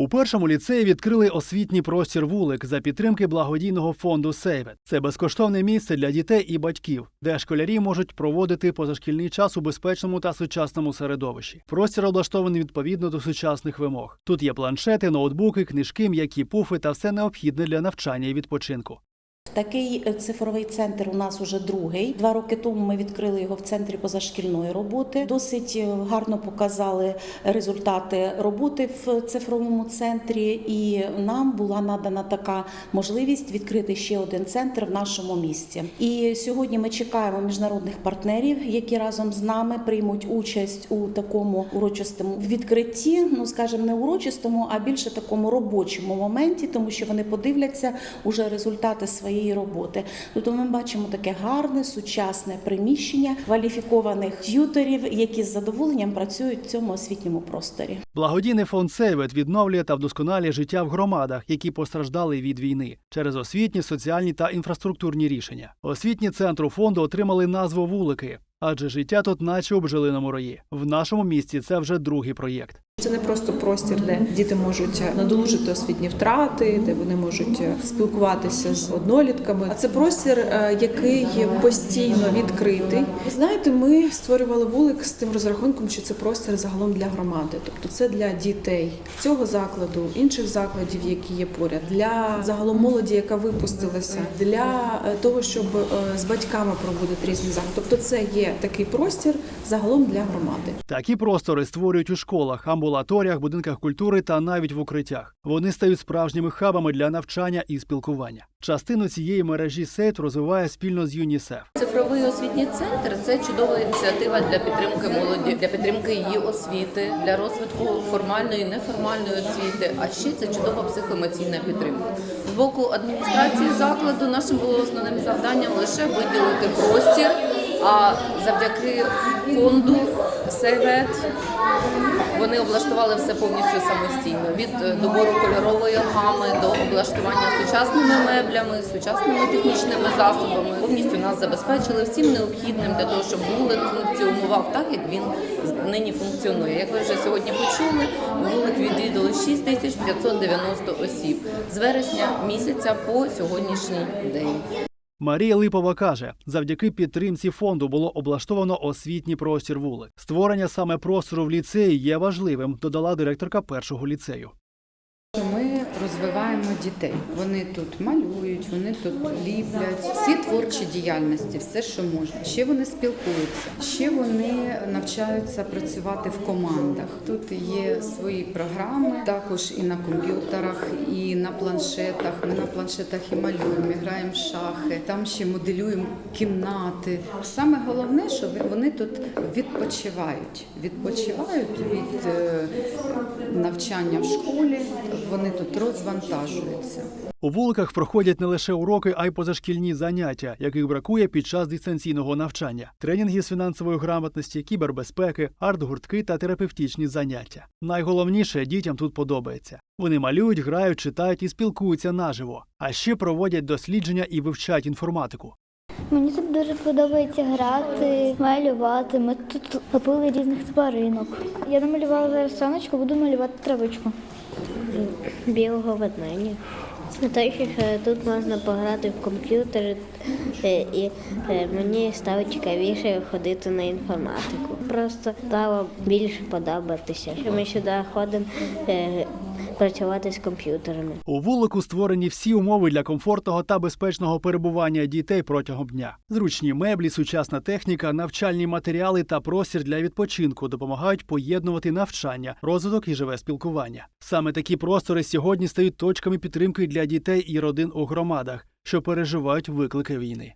У першому ліцеї відкрили освітній простір вулик за підтримки благодійного фонду Сейвет. Це безкоштовне місце для дітей і батьків, де школярі можуть проводити позашкільний час у безпечному та сучасному середовищі. Простір облаштований відповідно до сучасних вимог. Тут є планшети, ноутбуки, книжки, м'які пуфи та все необхідне для навчання і відпочинку. Такий е, цифровий центр у нас уже другий. Два роки тому ми відкрили його в центрі позашкільної роботи. Досить е, гарно показали результати роботи в цифровому центрі, і нам була надана така можливість відкрити ще один центр в нашому місті. І сьогодні ми чекаємо міжнародних партнерів, які разом з нами приймуть участь у такому урочистому відкритті. Ну скажімо, не урочистому, а більше такому робочому моменті, тому що вони подивляться уже результати своєї роботи. Тобто ми бачимо таке гарне сучасне приміщення кваліфікованих т'юторів, які з задоволенням працюють в цьому освітньому просторі. Благодійний фонд Сейвет відновлює та вдосконалює життя в громадах, які постраждали від війни через освітні, соціальні та інфраструктурні рішення. Освітні центру фонду отримали назву вулики, адже життя тут, наче у бджолиному рої. В нашому місті це вже другий проєкт. Це не просто простір, де діти можуть надолужити освітні втрати, де вони можуть спілкуватися з однолітками. А це простір, е, який постійно відкритий. Знаєте, ми створювали вулик з тим розрахунком, що це простір загалом для громади, тобто це для дітей цього закладу, інших закладів, які є поряд, для загалом молоді, яка випустилася, для е, того, щоб е, з батьками проводити різні заходи. Тобто, це є такий простір загалом для громади. Такі простори створюють у школах, амбулаторіях, будинках культури та навіть в укриттях. Вони стають справжніми хабами для навчання і спілкування. Частину цієї мережі СЕЙТ розвиває спільно з ЮНІСЕФ. Цифровий освітній центр це чудова ініціатива для підтримки молоді, для підтримки її освіти, для розвитку формальної неформальної освіти. А ще це чудова психоемоційна підтримка. З боку адміністрації закладу нашим було основним завданням лише виділити простір. А завдяки фонду Сейвет вони облаштували все повністю самостійно від е, добору кольорової гами до облаштування сучасними меблями, сучасними технічними засобами. Повністю нас забезпечили всім необхідним для того, щоб вулик функціонував так, як він нині функціонує. Як ви вже сьогодні почули, вулик відвідали 6590 осіб з вересня місяця по сьогоднішній день. Марія Липова каже, завдяки підтримці фонду було облаштовано освітній простір вули. Створення саме простору в ліцеї є важливим, додала директорка першого ліцею. Розвиваємо дітей. Вони тут малюють, вони тут ліплять. Всі творчі діяльності, все, що можна. Ще вони спілкуються, ще вони навчаються працювати в командах. Тут є свої програми, також і на комп'ютерах, і на планшетах. Ми на планшетах і малюємо, і граємо в шахи. Там ще моделюємо кімнати. Саме головне, що вони тут відпочивають. Відпочивають від е, навчання в школі. Вони тут розвантажуються. У вуликах проходять не лише уроки, а й позашкільні заняття, яких бракує під час дистанційного навчання, тренінги з фінансової грамотності, кібербезпеки, арт-гуртки та терапевтичні заняття. Найголовніше дітям тут подобається. Вони малюють, грають, читають і спілкуються наживо, а ще проводять дослідження і вивчають інформатику. Мені тут дуже подобається грати, малювати. Ми тут лепили різних тваринок. Я намалювала зараз сонечко, буду малювати травичку. Білого ведмедя. Що е, тут можна пограти в комп'ютер, е, і е, мені стало цікавіше ходити на інформатику. Просто стало більше подобатися, що ми сюди ходимо працювати з комп'ютерами. У вулику створені всі умови для комфортного та безпечного перебування дітей протягом дня. Зручні меблі, сучасна техніка, навчальні матеріали та простір для відпочинку допомагають поєднувати навчання, розвиток і живе спілкування. Саме такі простори сьогодні стають точками підтримки для дітей і родин у громадах, що переживають виклики війни.